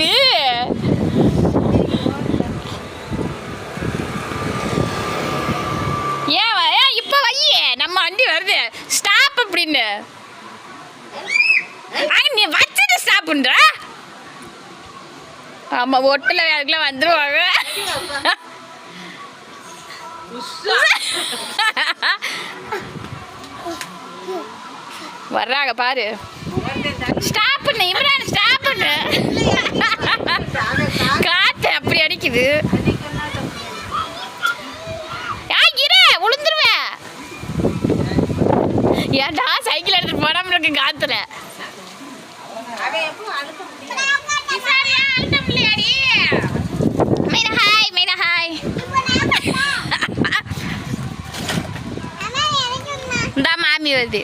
தம்பி ஏன் ஏன் இப்ப வையே. நம்ம வண்டி வருது. ஸ்டாப் அப்படின்னு. நீ வச்சது ஸ்டாப்புன்ற ஆமாம் ஒட்டில் வேலைக்குலாம் வந்துடுவாங்க வர்றாங்க பாரு. ஸ்டாப் இம்ரான் ஸ்டாப் படம் இருக்கு காத்துல. மைனா ஹாய் மைனா ஹாய் மாமி வருது.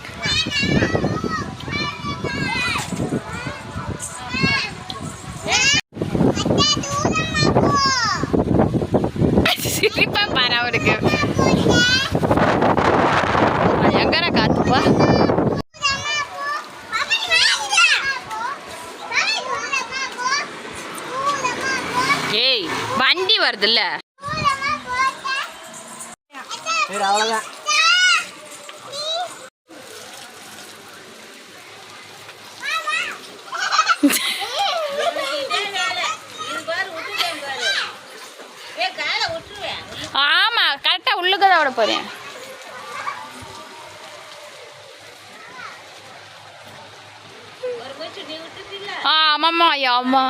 சிரிப்பா பாரு அவனுக்கு வண்டி வருதுல்ல. அவ்வளோதான் ஆமா கரெக்டா உள்ளுக்கு தான் விட போறேன். ஆ ஆமாம்மா ஐயா ஆமா.